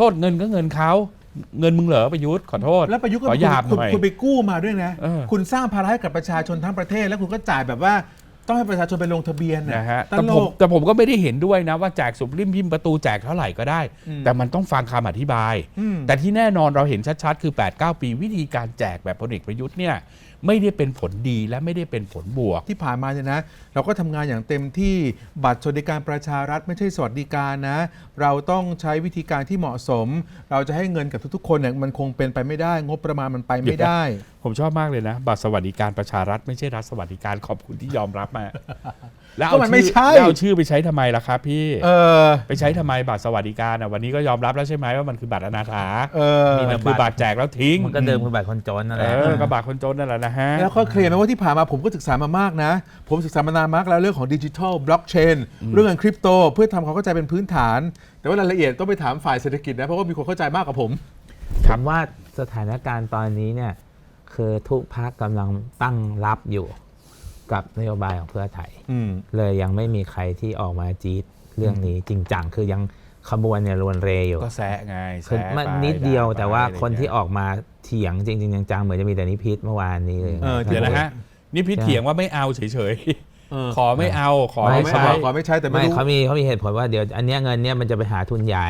โทษเงินก็เงินเขาเงินมึงเหรอประยุทธ์ขอโทษ แล้วประยุทธ์ก็ขอหยาบคุณหน่อย คุณไปกู้มาด้วยนะ เออ คุณสร้างภาระให้กับประชาชนทั้งประเทศ แล้วคุณก็จ่ายแบบว่าต้องให้ประชาชนไปลงทะเบียนนะฮะตแต่ลผมก แต่ผมก็ไม่ได้เห็นด้วยนะว่าแจกสุบริมพิมพ์ประตูแจกเท่าไหร่ก็ได้ อืมแต่มันต้องฟังคำอธิบาย อืม แต่ที่แน่นอนเราเห็นชัดๆ คือ 8-9 ปีวิธีการแจกแบบพลเอกประยุทธ์เนี่ย ไม่ได้เป็นผลดีและไม่ได้เป็นผลบวก ที่ผ่านมาเนี่ยนะ เราก็ทำงานอย่างเต็มที่บัตรสวัสดิการประชารัฐไม่ใช่สวัสดิการนะ เราต้องใช้วิธีการที่เหมาะสม เราจะให้เงินกับทุกๆ คนเนี่ยมันคงเป็นไปไม่ได้ งบประมาณมันไปไม่ได้ ผมชอบมากเลยนะ บัตรสวัสดิการประชารัฐไม่ใช่รัฐสวัสดิการขอบคุณที่ยอมรับมา แล้วก็เอามันไม่ชื่อใช่ แล้วเอาชื่อไปใช้ทำไมล่ะครับ พี่เออไปใช้ทำไมบัตรสวัสดิการอะวันนี้ก็ยอมรับแล้วใช่ไหมว่ามันคือบัตรอนาถาเออมันคือบัตรแจกแล้วทิ้งมันก็เดิมคือบัตรคนจนนั่นแหเอละ อก็บัตรคนจนนั่นแหละนะฮะ แล้วก็เคลียร์ไหมว่าที่ผ่านมาผมก็ศึกษามามากนะ ผมศึกษามานานมากแล้วเรื่องของดิจิทัลบล็อกเชนเรื่องเงินคริปโต เพื่อทำความเข้าใจเป็นพื้นฐาน แต่ว่ารายละเอียดต้องไปถามฝ่ายเศรษฐกิจนะ เพราะว่ามีคนเข้าใจมากกว่าผมผมว่าสถานการณ์ตอนนี้เนี่ยคือทุกพักกำลังตั้งรับอยู่กับนโยบายของเพื่อไทยอืมเลยยังไม่มีใครที่ออกมาจี๊ดเรื่องนี้จริงจังคือยัง ขบวนเนี่ยรวนเรอยู่ก็แซะไงคือแซะมันไปนิดเดียวไปแต่ว่าอะไรคนที่เงี้ยออกมาเถียงจริงๆจังๆเหมือนจะมีแต่นิพิษเมื่อวานนี้เลยเออเดี๋ยวนะฮะนี่พี่ใช่เถียงว่าไม่เอาเฉยเออ ๆ ขอไม่เอาขอไม่ไม่ไม่ใช้ใช่ขอไม่ใช่แต่ไม่ไม่รู้ เขามีเขามีเหตุผลว่าเดี๋ยวอันเนี้ยเงินเนี่ยมันจะไปหาทุนใหญ่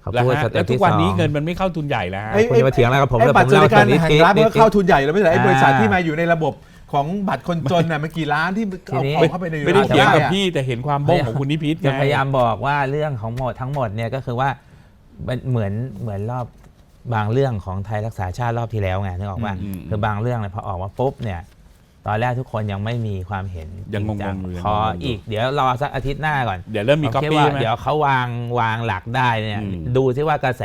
เขาแล้วพูดฮะสเต็แล้ปวทุที่กสวันองนี้เงินมันไม่เข้าทุนใหญ่แล้วฮะ ไอ้ คุณจะมาเถียงอะไรกับผมไอ้เลยบัตรสวัสดิการผมเล่าแห่งรัฐมันก็เข้าทุนใหญ่แล้วไม่ใช่ไอ้อ่าบริษัทที่มาอยู่ในระบบ ของบัตรคนจนน่ะมันกี่ล้านที่เอาทีนี้ของเข้าไปในไม่ได้เถียงกับอะพี่แต่เห็นความบ้งของคุณนิพิษจะไงพยายามบอกว่าเรื่องของหมดทั้งหมดเนี่ยก็คือว่ามันเหมือนเหมือนรอบบางเรื่องของไทยรักษาชาติรอบที่แล้วไงนึกออกว่าอืมคือบางเรื่องเนี่ยพอออกมาปุ๊บเนี่ย ตอนแรกทุกคนยังไม่มีความเห็นยังจริจังงๆอยู่ยังพองงๆอยู่อีก เดี๋ยวรอสักอาทิตย์หน้าก่อนเดี๋ยวเริ่มมีผมก๊อปคิดปี้ว่าไหม เดี๋ยวเขาวางวางหลักได้เนี่ยอืม ดูที่ว่ากระแส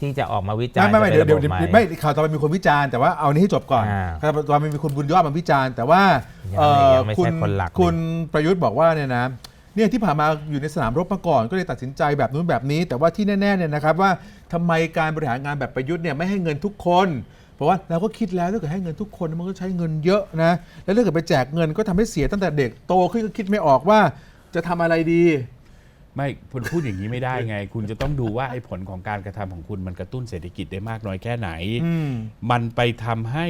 ที่จะออกมาวิจารณ์ไม่ไม่ไม่จะเดี๋ยวป็นเดี๋ยวระบบห ไม่ข่าวต่อไปมีคนวิจารณ์แต่ว่าเอานี้ให้จบก่อนอ่าข่าวต่อไปมีคนบุญยอดมาวิจารณ์แต่ว่ายังเอ่ไม่อยังไม่คุณใช่คนหลัก คุณประยุทธ์บอกว่าเนี่ยนะเนี่ยที่ผ่านมาอยู่ในสนามรบมาก่อน ก็เลยตัดสินใจแบบนู้นแบบนี้ แต่ว่าที่แน่ๆเนี่ยนะครับว่าทำไมการบริหารงานแบบประยุทธ์เนี่ยไม่ให้เงินทุกคน เพราะว่าเราก็คิดแล้วถ้าเกิดให้เงินทุกคนมันก็ใช้เงินเยอะนะแล้วถ้าเกิดไปแจกเงินก็ทำให้เสียตั้งแต่เด็กโตขึ้นก็คิดไม่ออกว่า จะทำอะไรดี ไม่คุณพูดอย่างนี้ไม่ได้ไง คุณจะต้องดูว่าไอ้ผลของการกระทำของคุณมันกระตุ้นเศรษฐกิจได้มากน้อยแค่ไหนอืมมันไปทำให้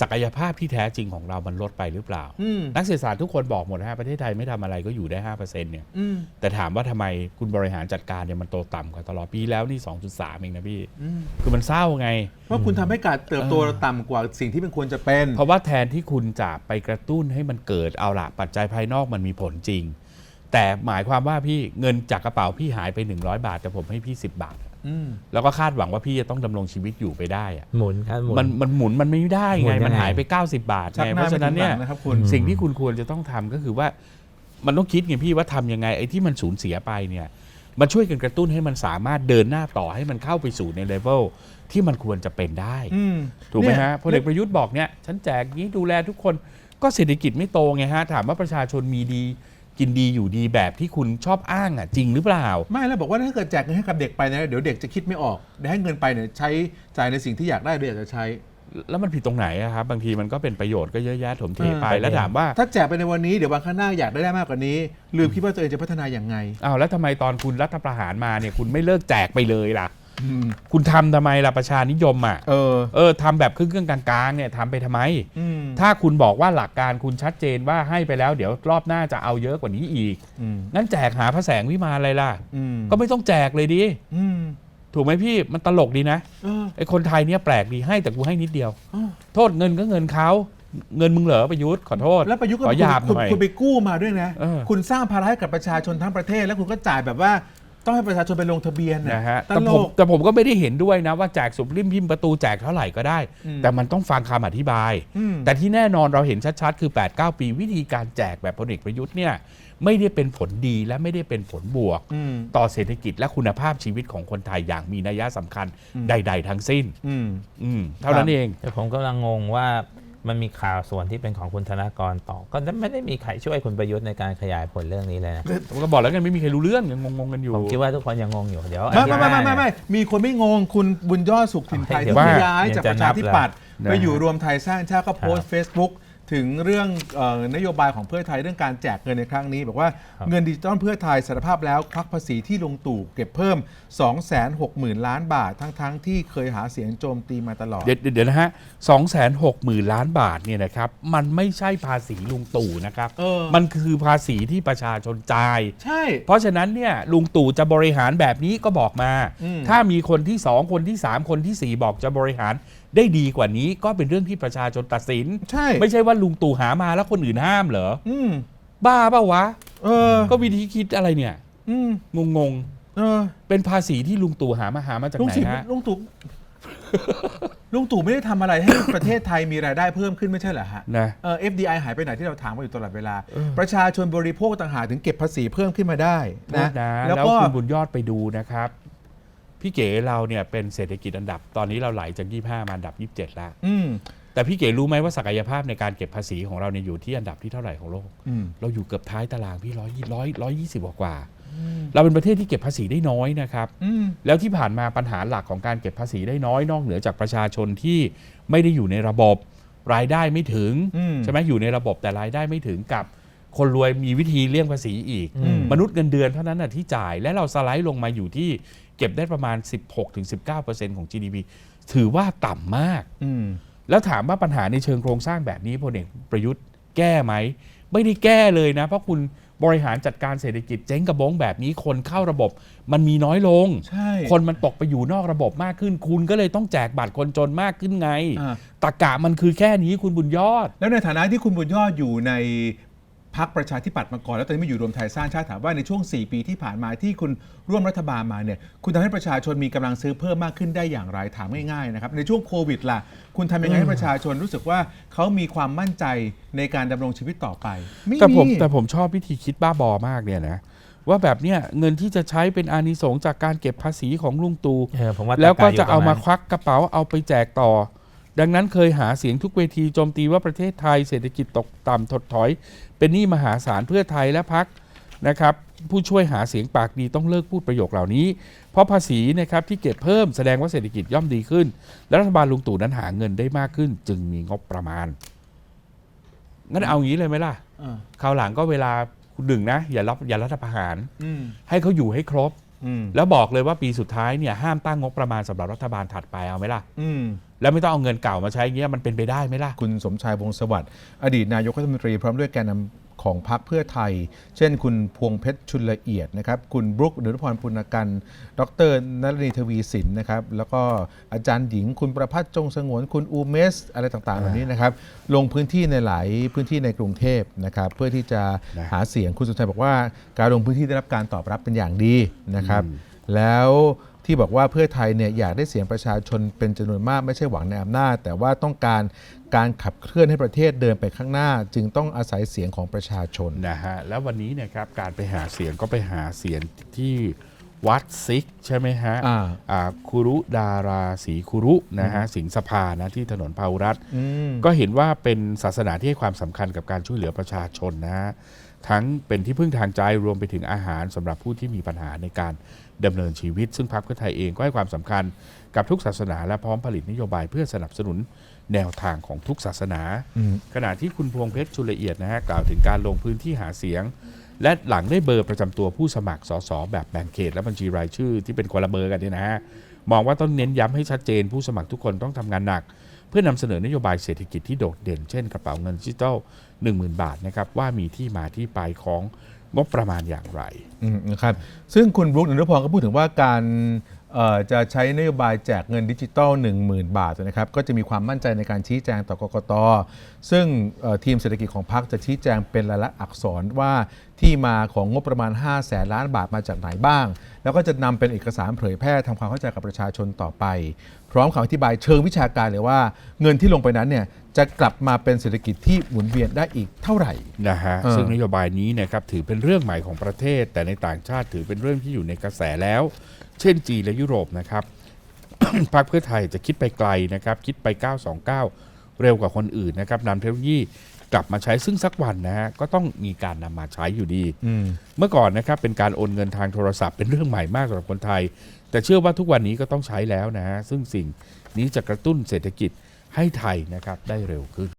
ศักยภาพที่แท้จริงของเรามันลดไปหรือเปล่าอืมนักเศรษฐศาสตร์ทุกคนบอกหมดนะฮะประเทศไทยไม่ทำอะไรก็อยู่ได้5%เนี่ยอืมแต่ถามว่าทำไมคุณบริหารจัดการเนี่ยมันโตต่ำกว่าตลอดปีแล้วนี่2.3เองนะพี่อืมคือมันเศร้าไง ว่าคุณทำให้การเติบโตเออต่ำกว่าสิ่งที่มันควรจะเป็น เพราะว่าแทนที่คุณจะไปกระตุ้นให้มันเกิดเอาละปัจจัยภายนอกมันมีผลจริง แต่หมายความว่าพี่เงินจากกระเป๋าพี่หายไป 100 บาท แต่ผมให้พี่ 10 บาท อืม แล้วก็คาดหวังว่าพี่จะต้องดำรงชีวิตอยู่ไปได้อะหมุนครับหมุน มันมันหมุนมันไม่ได้หมุไงนยังไง มันหายไป 90 บาทชักไงหเพน้าราะไม่ฉะนั้นถึงหเนี่ลัยงนะครับคุณ สิ่งที่คุณควรจะต้องทำก็คือว่ามันต้องคิดไงพี่ว่าทำยังไงไอ้ที่มันสูญเสียไปเนี่ย มันช่วยกันกระตุ้นให้มันสามารถเดินหน้าต่อให้มันเข้าไปสู่ในเลเวลที่มันควรจะเป็นได้ อืมถูกไหมเนี่ยฮะพลเอกประยุทธ์บอกเนี่ยฉันแจกนี้ดูแลทุกคนก็เศรษฐกิจไม่โตไงฮะ ถามว่าประชาชนมีดี กินดีอยู่ดีแบบที่คุณชอบอ้างอะจริงหรือเปล่า ไม่แล้วบอกว่าถ้าเกิดแจกเงินให้กับเด็กไปนะเดี๋ยวเด็กจะคิดไม่ออกเดี๋ยวให้เงินไปเนี่ยใช้จ่ายในสิ่งที่อยากได้โดยอยากจะใช้ แล้วมันผิดตรงไหนอะครับบางทีมันก็เป็นประโยชน์ก็เยอะแยะถมเทไปเออแล้วถามว่าถ้าแจกไปในวันนี้เดี๋ยววันข้างหน้าอยากได้ได้มากกว่านี้ลืมคิดว่าตัวเองจะพัฒนาอย่างไงอ้าวแล้วทำไมตอนคุณรัฐประหารมาเนี่ยคุณไม่เลิกแจกไปเลยล่ะ อืมคุณทำทำไมล่ะประชานิยมอะเออ เออทำแบบครึ่งๆกลางๆเนี่ยทำไปทำไม อืมถ้าคุณบอกว่าหลักการคุณชัดเจนว่าให้ไปแล้ว เดี๋ยวรอบหน้าจะเอาเยอะกว่านี้อีก อืมงั้นแจกหาพระแสงวิมานอะไรล่ะ อืมก็ไม่ต้องแจกเลยดิ อืมถูกไหมพี่มันตลกดีนะเออ ไอ้คนไทยเนี่ยแปลกดีให้แต่กูให้นิดเดียว อ้าว โทษเงินก็เงินเขาเงินมึงเหรอประยุทธ์ขอโทษแล้วประยุทธ์ก็ขอหยาบคุณหน่อย คุณไปกู้มาด้วยนะ เออ คุณสร้างภาระให้กับประชาชนทั้งประเทศ แล้วคุณก็จ่ายแบบว่า ต้องให้ประชาชนไปลงทะเบียนนะฮะตแต่ลผมก แต่ผมก็ไม่ได้เห็นด้วยนะว่าแจกสุบริมพิมพ์ประตูแจกเท่าไหร่ก็ได้ อืมแต่มันต้องฟังคำอธิบาย อืม แต่ที่แน่นอนเราเห็นชัดๆ คือ 8-9 ปีวิธีการแจกแบบพลเอกประยุทธ์เนี่ยไม่ได้เป็นผลดีและไม่ได้เป็นผลบวก อืม ต่อเศรษฐกิจและคุณภาพชีวิตของคนไทยอย่างมีนัยสำคัญอืมใด ๆ ทั้งสิ้น อืม อืมเท่านั้นเอง แต่ผมกำลังงงว่า มันมีข่าวส่วนที่เป็นของคุณธนากรต่อ ก็ไม่ได้มีใครช่วยคุณประยุทธ์ในการขยายผลเรื่องนี้เลยนะผมก็บอกแล้วกันไม่มีใครรู้เรื่องยังงงๆกันอยู่ผมคิดว่าทุกคนยังงงอยู่เดี๋ยวไม่ไม่ไม่อาทิตย์หน้าไม่ไม่ไม่เนี่ยมีคนไม่งงคุณบุญยอดสุขถิ่นไทยเดี๋ที่ยวย้ายจากเดี๋ปยวระจะนัชาบธิปัตย์เลยไปอยู่รวมไทยสร้างชาติก็โพสต์ Facebook ถึงเรื่องเออนโยบายของเพื่อไทยเรื่องการแจกเงินในครั้งนี้บอกว่าครับเงินดิจิตอลเพื่อไทยสารภาพแล้วควักภาษีที่ลงตู่เก็บเพิ่ม 260,000 ล้านบาท ทั้งๆที่เคยหาเสียงโจมตีมาตลอด เดี๋ยวเดี๋ยวนะฮะสองแสนหกหมื่นล้านบาทเนี่ยนะครับมันไม่ใช่ภาษีลุงตู่นะครับเออมันคือภาษีที่ประชาชนจ่ายใช่ เพราะฉะนั้นเนี่ยลุงตู่จะบริหารแบบนี้ก็บอกมาอืมถ้ามีคนที่สองคนที่สามคนที่สี่บอกจะบริหารได้ดีกว่านี้ก็เป็นเรื่องที่ประชาชนตัดสิน ใช่ ไม่ใช่ว่าลุงตู่หามาแล้วคนอื่นห้ามเหรออืมบ้าเปล่าวะ เออ ก็วิธีคิดอะไรเนี่ย อืมงงงเออๆเป็นภาษีที่ลุงตู่หามาหามาจากลุงไหนสิฮะลุงตู่ ลุงตู่ไม่ได้ทำอะไรให้ประเทศไทยมีรายได้เพิ่มขึ้นไม่ใช่เหรอฮะ นะ เออ FDI หายไปไหนที่เราถามมาอยู่ตลอดเวลา ประชาชนบริโภคต่างหากถึงเก็บภาษีเพิ่มขึ้นมาได้โทนะษนะแล้วแล้วก็คุณบุญยอดไปดูนะครับ พี่เก๋เราเนี่ยเป็นเศรษฐกิจอันดับ ตอนนี้เราไหลจาก 25 มาอันดับ 27 แล้วอืมแต่พี่เก๋รู้ไหมว่าศักยภาพในการเก็บภาษีของเราเนี่ยอยู่ที่อันดับที่เท่าไหร่ของโลกอืมเราอยู่เกือบท้ายตารางพี่ร้อยร้อยร้อยยี่สิบกว่าๆเราเป็นประเทศที่เก็บภาษีได้น้อยนะครับอืมแล้วที่ผ่านมาปัญหาหลักของการเก็บภาษีได้น้อยนอกเหนือจากประชาชนที่ไม่ได้อยู่ในระบบรายได้ไม่ถึงอืมใช่ไหมอยู่ในระบบแต่รายได้ไม่ถึงกับ คนรวยมีวิธีเลี่ยงภาษีอีกอืมมนุษย์เงินเดือนเท่านั้นนะที่จ่าย และเราสไลด์ลงมาอยู่ที่เก็บได้ประมาณ 16-19%ของ GDP ถือว่าต่ำมากอืมแล้วถามว่าปัญหาในเชิงโครงสร้างแบบนี้พลเอกประยุทธ์แก้ไหม ไม่ได้แก้เลยนะ เพราะคุณบริหารจัดการเศรษฐกิจเจ๊งกระบงแบบนี้คนเข้าระบบมันมีน้อยลง ใช่คนมันตกไปอยู่นอกระบบมากขึ้น คุณก็เลยต้องแจกบัตรคนจนมากขึ้นไงอ่าตะกะมันคือแค่นี้คุณบุญยอด แล้วในฐานะที่คุณบุญยอดอยู่ใน พักประชาธิปัตย์มาก่อนแล้วตอนนี้มาอยู่รวมไทยสร้างชาติถามว่าในช่วง 4 ปีที่ผ่านมาที่คุณร่วมรัฐบาลมาเนี่ยคุณทำให้ประชาชนมีกำลังซื้อเพิ่มมากขึ้นได้อย่างไรถามง่ายๆนะครับในช่วงโควิดล่ะคุณทำยังไงให้ประชาชนรู้สึกว่าเขามีความมั่นใจในการดำรงชีวิตต่อไปไม่แต่ผมมีแต่ผมชอบวิธีคิดบ้าบอมากเนี่ยนะว่าแบบเนี้ยเงินที่จะใช้เป็นอานิสงส์จากการเก็บภาษีของลุงตู่เออผมว่าแล้วก็ตรรจะยู่เอามาปควักกระเป๋าเอาไปแจกต่อ ดังนั้นเคยหาเสียงทุกเวทีโจมตีว่าประเทศไทยเศรษฐกิจตกต่ำถดถอย เป็นหนี้มหาศาลเพื่อไทยและพักนะครับผู้ช่วยหาเสียงปากดีต้องเลิกพูดประโยคเหล่านี้ เพราะภาษีนะครับที่เก็บเพิ่มแสดงว่าเศรษฐกิจย่อมดีขึ้น และรัฐบาลลุงตู่นั้นหาเงินได้มากขึ้น จึงมีงบประมาณ งั้นเอางี้เลยไหมล่ะอ่าคราวหลังก็เวลาหนึ่งนะ อย่ารับอย่ารัฐประหารอืมให้เขาอยู่ให้ครบ อืมแล้วบอกเลยว่าปีสุดท้ายเนี่ยห้ามตั้งงบประมาณสำหรับรัฐบาลถัดไปเอาไหมล่ะ อืม แล้วไม่ต้องเอาเงินเก่ามาใช้เงี้ยมันเป็นไปได้ไหมล่ะ คุณสมชายวงศ์สวัสดิ์อดีตนายกรัฐมนตรีพร้อมด้วยแกนนำ ของพรรคเพื่อไทย เช่น คุณพวงเพชรชุนละเอียดนะครับ คุณบรุกดุลพรปุณกัน ดรนรณีทวีสินนะครับ แล้วก็อาจารย์หญิง คุณประพัฒน์จงสงวน คุณอูเมส อะไรต่างๆเหล่านี้นะครับ ลงพื้นที่ในหลายพื้นที่ในกรุงเทพนะครับ เพื่อที่จะนะหาเสียง คุณสมชายบอกว่า การลงพื้นที่ได้รับการตอบรับเป็นอย่างดีนะครับอืมแล้ว ที่บอกว่าเพื่อไทยเนี่ยอยากได้เสียงประชาชนเป็นจำนวนมากไม่ใช่หวังในอำนาจ แต่ว่าต้องการการขับเคลื่อนให้ประเทศเดินไปข้างหน้า จึงต้องอาศัยเสียงของประชาชนนะฮะแล้ววันนี้เนี่ยครับการไปหาเสียงก็ไปหาเสียงที่วัดซิกใช่ไหมฮะอ่าอ่าคุรุดาราสีคุรุนะฮะสิงห์สภานะที่ถนนพาหุรัตน์ อืม ก็เห็นว่าเป็นศาสนาที่ให้ความสำคัญกับการช่วยเหลือประชาชนนะฮะทั้งเป็นที่พึ่งทางใจรวมไปถึงอาหารสำหรับผู้ที่มีปัญหาในการ ดำเนินชีวิต ซึ่งพรรคเพื่อไทยเองก็ให้ความสำคัญกับทุกศาสนา และพร้อมผลิตนโยบายเพื่อสนับสนุนแนวทางของทุกศาสนาอืมขณะที่คุณพวงเพชรชุลละเอียดนะฮะกล่าวถึงการลงพื้นที่หาเสียง และหลังได้เบอร์ประจำตัวผู้สมัครสสแบบแบ่งเขตและบัญชีรายชื่อที่เป็นคนละเบอร์กันเนี่ยนะฮะมองว่าต้องเน้นย้ำให้ชัดเจน ผู้สมัครทุกคนต้องทำงานหนัก เพื่อนำเสนอนโยบายเศรษฐกิจที่โดดเด่น เช่นกระเป๋าเงินดิจิทัล10,000 บาทนะครับว่ามีที่มาที่ไปของ งบประมาณอย่างไร อืมนะครับซึ่งคุณบรุกนุพรก็พูดถึงว่าการ จะใช้นโยบายแจกเงินดิจิตอล10,000 บาทนะครับก็จะมีความมั่นใจในการชี้แจงต่อกกต ซึ่งเอ่อทีมเศรษฐกิจของพรรคจะชี้แจงเป็นลายลักษณ์อักษรว่าที่มาของงบประมาณ5แสนล้านบาทมาจากไหนบ้าง แล้วก็จะนำเป็นเอกสารเผยแพร่ทำความเข้าใจกับประชาชนต่อไป พร้อมคำอธิบายเชิงวิชาการเลยว่า เงินที่ลงไปนั้นเนี่ยจะกลับมาเป็นเศรษฐกิจที่หมุนเวียนได้อีกเท่าไหร่นะฮะเออซึ่งนโยบายนี้นะครับถือเป็นเรื่องใหม่ของประเทศ แต่ในต่างชาติถือเป็นเรื่องที่อยู่ในกระแสแล้ว เช่นจีนและยุโรปนะครับพรรคเพื่อไทยจะคิดไปไกลนะครับ คิดไป 929 เร็วกว่าคนอื่นนะครับนำเทคโนโลยีกลับมาใช้ซึ่งสักวันนะฮะก็ต้องมีการนำมาใช้อยู่ดีอืมเมื่อก่อนนะครับเป็นการโอนเงินทางโทรศัพท์เป็นเรื่องใหม่มากสำหรับคนไทย แต่เชื่อว่าทุกวันนี้ก็ต้องใช้แล้วนะฮะซึ่งสิ่งนี้จะกระตุ้นเศรษฐกิจให้ไทยนะครับได้เร็วขึ้น